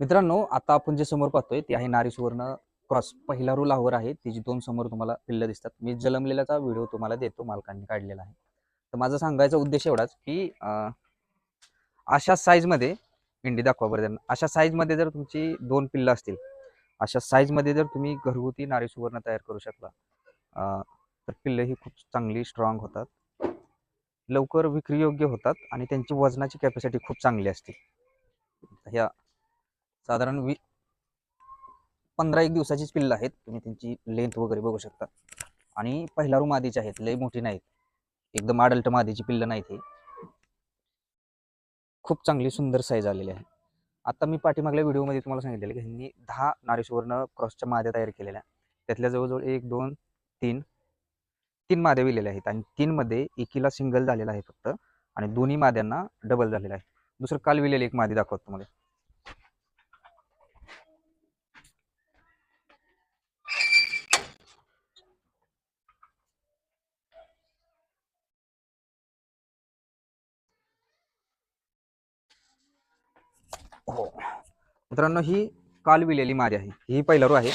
मित्रांनो आता आपण जे समोर पाहतोय ते आहे नारी सुवर्ण क्रॉस. पहिला रू लाहोर आहे त्याची दोन समोर तुम्हाला पिल्ल दिसतात. मी जलमलेल्याचा व्हिडिओ तुम्हाला देतो मालकांनी काढलेला आहे. तर माझा सांगायचा उद्देश एवढाच की अशा साईजमध्ये इंडी दाखवा बरं त्यांना. अशा साईजमध्ये जर तुमची दोन पिल्लं असतील अशा साईजमध्ये जर तुम्ही घरगुती नारी सुवर्ण तयार करू शकला तर पिल्लं ही खूप चांगली स्ट्रॉंग होतात. लवकर विक्रीयोग्य होतात आणि त्यांची वजनाची कॅपॅसिटी खूप चांगली असते. ह्या साधारण वी पंधरा एक दिवसाचीच पिल्लं आहेत. तुम्ही त्यांची लेंथ वगैरे बघू शकता. आणि पहिला रूम मादीचे आहेत. लय मोठी नाहीत. एकदम अडल्ट मादीची पिल्लं नाहीत हे. खूप चांगली सुंदर साईज आलेली आहे. आता मी पाठीमागल्या व्हिडिओमध्ये तुम्हाला सांगितलेलं की ह्यांनी दहा नारी क्रॉसच्या माद्या तयार केलेल्या. त्यातल्या जवळजवळ एक दोन तीन तीन माद्या विलेल्या आहेत. आणि तीनमध्ये एकीला सिंगल झालेला आहे फक्त. आणि दोन्ही माद्यांना डबल झालेला आहे. दुसरं काल विलेली एक मादी दाखवत तुम्हाला. हो. मित्रांनो ही काल विलेली मादी आहे. ही पहिला रो आहे.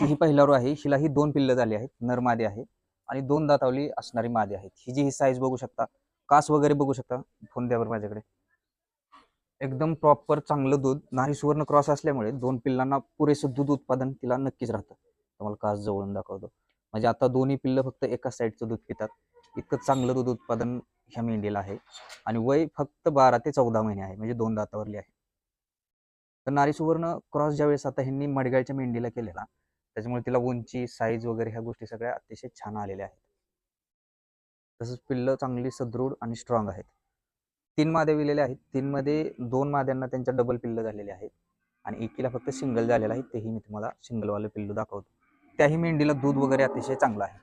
ही पहिला रो आहे. हिला ही दोन पिल्ल झाली आहेत. नर मादी आहे आणि दोन दातावली असणारी मादी आहेत. ही जी ही साईज बघू शकता कास वगैरे बघू शकता फोन द्यावर माझ्याकडे. एकदम प्रॉपर चांगलं दूध नारी सुवर्ण क्रॉस असल्यामुळे दोन पिल्लांना पुरेसं दूध उत्पादन तिला नक्कीच राहतं. तुम्हाला कास जवळून दाखवतो. म्हणजे आता दोन्ही पिल्लं फक्त एकाच साईडचं दूध पितात. इतकं चांगलं दूध उत्पादन ह्या मेंढीला आहे. आणि वय फक्त बारा ते चौदा महिने आहे म्हणजे दोन दातावरली आहे. तर नारी सुवर्ण क्रॉस ज्यावेळेस आता ह्यांनी मडगाळच्या मेंढीला केलेला त्याच्यामुळे तिला उंची साईज वगैरे ह्या गोष्टी सगळ्या अतिशय छान आलेल्या आहेत. तसंच पिल्लं चांगली सदृढ आणि स्ट्रॉंग आहेत. तीन माद्या विलेल्या आहेत. तीनमध्ये दोन माद्यांना त्यांच्या डबल पिल्लं झालेले आहेत. आणि एकीला फक्त सिंगल झालेलं आहे. तेही मी तुम्हाला सिंगलवालं पिल्लू दाखवतो. त्याही मेंढीला दूध वगैरे अतिशय चांगलं आहे.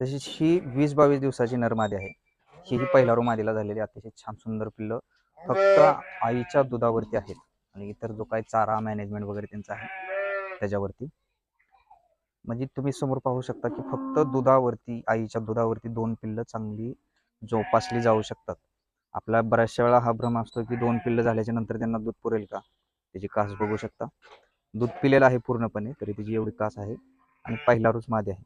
तशीच ही वीस बावीस दिवसाची नरमादी आहे. ही ही पहिला रो मादीला झालेली अतिशय छान सुंदर पिल्लं फक्त आईच्या दुधावरती आहेत. आणि इतर जो काही चारा मॅनेजमेंट वगैरे त्यांचा आहे त्याच्यावरती. म्हणजे तुम्ही समोर पाहू शकता की फक्त दुधावरती आईच्या दुधावरती दोन पिल्लं चांगली जोपासली जाऊ शकतात. आपला बऱ्याचशा वेळा हा भ्रम असतो की दोन पिल्लं झाल्याच्यानंतर त्यांना दूध पुरेल का? त्याची कास बघू शकता. दूध पिलेलं आहे पूर्णपणे तरी त्याची एवढी कास आहे. आणि पहिला रोज मादी आहे.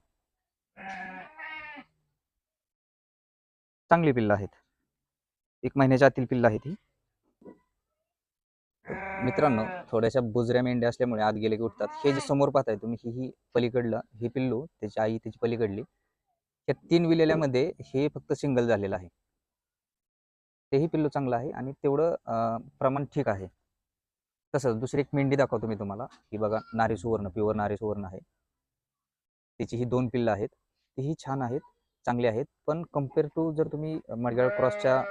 चांगली पिल्लं आहेत. एक महिन्याच्या आतील पिल्लं आहेत ही मित्रांनो थोड्याशा बुजऱ्या मेंढ्या असल्यामुळे आत गेले की उठतात. हे जे समोर पाहताय तुम्ही ही ही पलीकडलं ही पिल्लू त्याची आई त्याची पलीकडली. या तीन विलेल्यामध्ये हे फक्त सिंगल झालेलं आहे. तेही पिल्लू चांगलं आहे आणि तेवढं प्रमाण ठीक आहे. तसंच दुसरी एक मेंढी दाखवतो मी तुम्हाला. ही बघा नारी सुवर्ण प्युअर नारी सुवर्ण आहे. तिची ही दोन पिल्लं आहेत. तीही छान आहेत. चांगली आहेत. पण कंपेअर टू जर तुम्ही मडगाळ क्रॉसच्या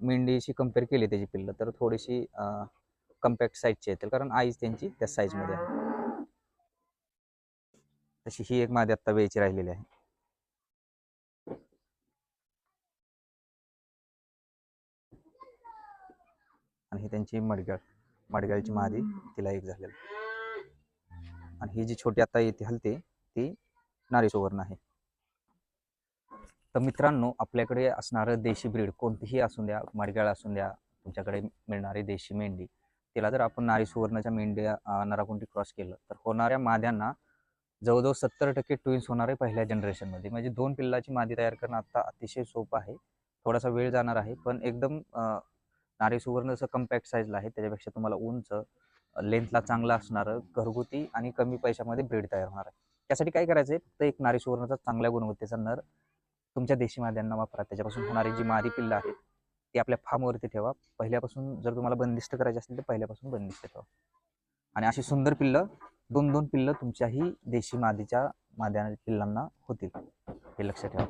मेंढीशी कंपेअर केली त्याची पिल्लं तर थोडीशी कम्पॅक्ट साईजची येतील. कारण आईज त्यांची त्या साईजमध्ये आहे. तशी ही एक मादी आत्ता वेळची राहिलेली आहे. आणि ही त्यांची मडगाळ मडगाळची मादी तिला एक झालेली. आणि ही जी छोटी आता येते हलते ती नारी सुवर्ण आहे. तर मित्रांनो आपल्याकडे असणारं देशी ब्रीड कोणतीही असू द्या मडगाळ असू द्या तुमच्याकडे मिळणारी देशी मेंढी. तिला जर आपण नारी सुवर्णाच्या मेंढ्या नराकुंटी नराकुंडी क्रॉस केलं तर होणाऱ्या माद्यांना जवळजवळ सत्तर टक्के ट्विन्स होणार आहे पहिल्या जनरेशनमध्ये. म्हणजे दोन पिल्लाची मादी तयार करणं आता अतिशय सोपं आहे. थोडासा वेळ जाणार आहे पण एकदम नारी सुवर्ण जसं कम्पॅक्ट साईजला आहे त्याच्यापेक्षा तुम्हाला उंच लेंथला चांगलं असणारं घरगुती आणि कमी पैशामध्ये ब्रीड तयार होणार आहे. त्यासाठी काय करायचं आहे फक्त एक नारी सुवर्णाचा चांगल्या गुणवत्तेचा नर तुमच्या देशी माद्यांना वापरा. त्याच्यापासून होणारी जी मादी पिल्लं आहेत ती आपल्या फार्मवरती ठेवा. पहिल्यापासून जर तुम्हाला बंदिस्त करायची असेल तर पहिल्यापासून बंदिस्त ठेवा. आणि अशी सुंदर पिल्लं दोन दोन पिल्लं तुमच्याही देशी मादीच्या माद्या पिल्लांना होतील. हे लक्षात ठेवा.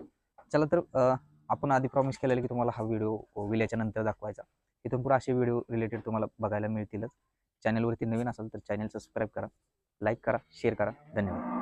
चला तर आपण आधी प्रॉमिस केलेलं की तुम्हाला हा व्हिडिओ विल्याच्या नंतर दाखवायचा. इथून पुढे असे व्हिडिओ रिलेटेड तुम्हाला बघायला मिळतीलच. चॅनलवरती नवीन असाल तर चॅनल सबस्क्राईब करा लाईक करा शेअर करा. धन्यवाद.